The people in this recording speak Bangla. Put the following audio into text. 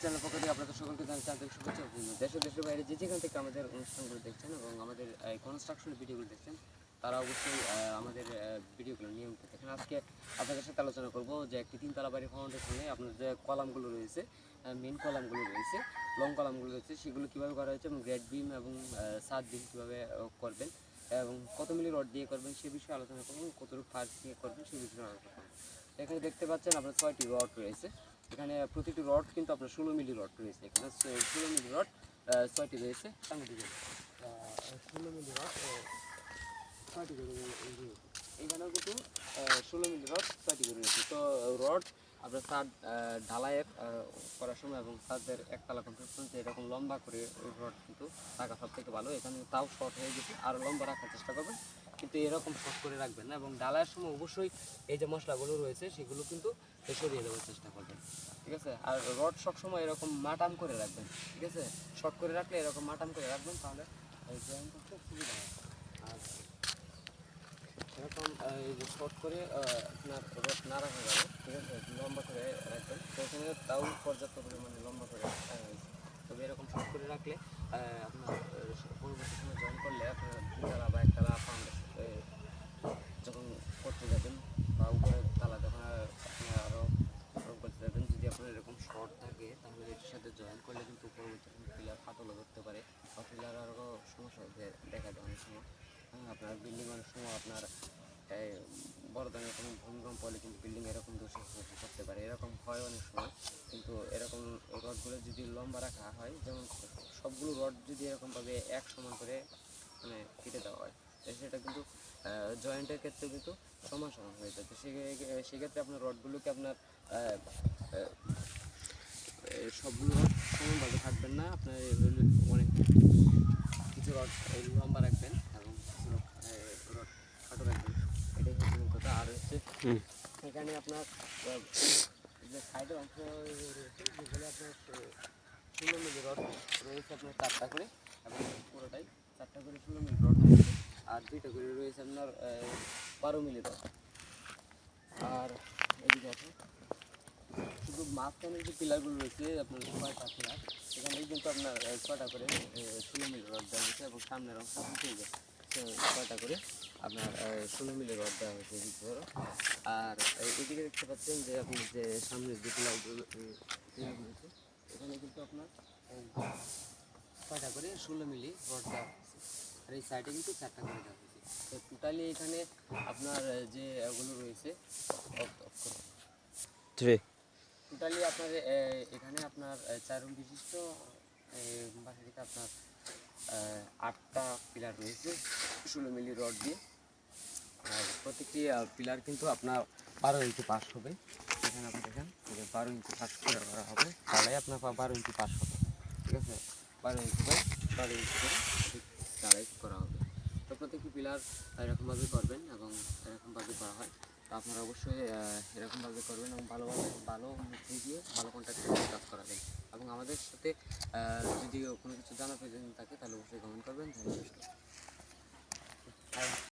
চ্যানেল পক্ষ থেকে আপনাদের সকলকে জানাচ্ছি আন্তরিক শুভেচ্ছা অভিনন্দন। দেশ দেশের বাইরে যে যেখান থেকে আমাদের অনুষ্ঠানগুলো দেখছেন এবং আমাদের কনস্ট্রাকশন ভিডিওগুলো দেখছেন, তারা অবশ্যই আমাদের ভিডিওগুলো নিয়মিত দেখেন। আজকে আপনাদের সাথে আলোচনা করব যে একটি তিনতলা বাড়ি ফাউন্ডেশনে আপনার যে কলামগুলো রয়েছে মেন কলামগুলো রয়েছে লং কলামগুলো রয়েছে, সেগুলো কীভাবে করা হয়েছে এবং গ্রেড বিম এবং সাত বিম কীভাবে করবেন এবং কত মিলি রড দিয়ে করবেন সে বিষয়ে আলোচনা করবেন কতটুকু ফার্স্ট দিয়ে করবেন সেই বিষয়ে আলোচনা করবেন এখানে দেখতে পাচ্ছেন আপনার ছয়টি রড রয়েছে। এখানে প্রতিটি রড কিন্তু আপনার ষোলো মিলি রড রয়েছে। এখানে ষোলো মিলি রড ছয়টি রয়েছে। সামনে ষোলো মিলি রড ছয়টি করে। এখানেও কিন্তু ষোলো মিলি রড, ছয়টি করে রয়েছে। তো, রড আপনার সাদ ঢালাইয়ের করার সময় এবং সাদের একতলা কনস্ট্রাকশন এরকম লম্বা করে রড কিন্তু থাকা সব থেকে ভালো। এখানে তাও শর্ট হয়ে গেছে। আরও লম্বা রাখার চেষ্টা করবেন। কিন্তু এরকম শর্ট করে রাখবেন না এবং ডালায়ের সময় অবশ্যই এই যে মশলাগুলো রয়েছে, সেগুলো কিন্তু সরিয়ে দেওয়ার চেষ্টা করবেন, ঠিক আছে? আর রড সবসময় এরকম মাটাম করে রাখবেন, ঠিক আছে? শর্ট করে রাখলে এরকম মাটাম করে রাখবেন, তাহলে জয়েন করতে সুবিধা হয়। আর এরকম এই যে শর্ট করে আপনার রড না রাখা যাবে ঠিক আছে? লম্বা করে রাখবেন। এখানে তাও পর্যাপ্ত পরিমাণে লম্বা করে রাখা তবে এরকম শর্ট করে রাখলে আপনার পরবর্তী সময় জয়েন করলে আপনার দুতলা বা একতলা ফাউন্ডেশন যখন করতে যাবেন বা উপরে তালা যখন আপনি আরও করতে যাবেন যদি আপনার এরকম শর্ট থাকে তাহলে এটির সাথে জয়েন করলে কিন্তু পরবর্তী পিলার ফাটলও ধরতে পারে। বা আরও সমস্যা দেখা যায় অনেক সময়। হ্যাঁ আপনার বিল্ডিং অনেক সময় আপনার বড় ধরনের কোনো ভূমিকম্প হলে কিন্তু বিল্ডিং এরকম দোষে করতে পারে। এরকম হয় অনেক সময়। কিন্তু এরকম রডগুলো যদি লম্বা রাখা হয়, যেমন সবগুলো রড যদি এরকমভাবে এক সমান করে মানে কেটে দেওয়া হয় সেটা কিন্তু জয়েন্টের ক্ষেত্রে কিন্তু সমান সমান হয়ে যায়। তো সেক্ষেত্রে আপনার রডগুলোকে আপনার সবগুলো রড সমানভাবে থাকবেন না। আপনার অনেক কিছু রড এই লম্বা রাখবেন এবং কিছু রড খাটো রাখবেন। এটাই হচ্ছে কথা। আর হচ্ছে এখানে আপনার যে সাইডের অংশ রয়েছে যেগুলো আপনার ষোলো মিলি রড রয়েছে আপনার চারটা করে। এবং পুরোটাই চারটা করে ষোলো মিলি রড রয়েছে। আর দুইটা করে রয়েছে আপনার বারো মিলি রড। আর এদিকে আছে। শুধু মাঝখানে যে পিলারগুলো রয়েছে, আপনার ছয়টা পিলার এখানে কিন্তু আপনার ছয়টা করে ষোলো মিলি রড দেওয়া হয়েছে এবং সামনের অংশ ছয়টা করে আপনার ষোলো মিলি রড দেওয়া হয়েছে ধরো আর এদিকে দেখতে পাচ্ছেন যে আপনি যে সামনের যে পিলারগুলো পিলারগুলো আছে এখানে কিন্তু আপনার ছয়টা করে ষোলো মিলি রড দেওয়া হয়েছে। আর এই সাইডে কিন্তু চারটা করে দেওয়া হয়েছে। তো টোটালি এখানে আপনার যে এগুলো রয়েছে। থ্রি টোটালি আপনার এখানে আপনার এ, চার রুম বিশিষ্ট বাসাটিতে আপনার আটটা পিলার রয়েছে ষোলো মিলি রড দিয়ে। আর প্রত্যেকটি পিলার কিন্তু আপনার বারো ইঞ্চি পাস হবে। এখানে আপনি দেখেন বারো ইঞ্চি পাস করে করা হবে তাহলে আপনার বারো ইঞ্চি পাস হবে ঠিক আছে? বারো ইঞ্চি বাই বারো ইঞ্চি করে তারাই করা হবে। তো প্রত্যেকটি পিলার এরকমভাবে করবেন এবং করা তো আপনারা অবশ্যই এরকমভাবে করবেন এবং ভালোভাবে ভালো মিস্ত্রি দিয়ে ভালো কন্ট্রাক্ট কাজ করাবেন। এবং আমাদের সাথে যদি কোনো কিছু জানার প্রয়োজন থাকে তাহলে অবশ্যই কমেন্ট করবেন। ধন্যবাদ।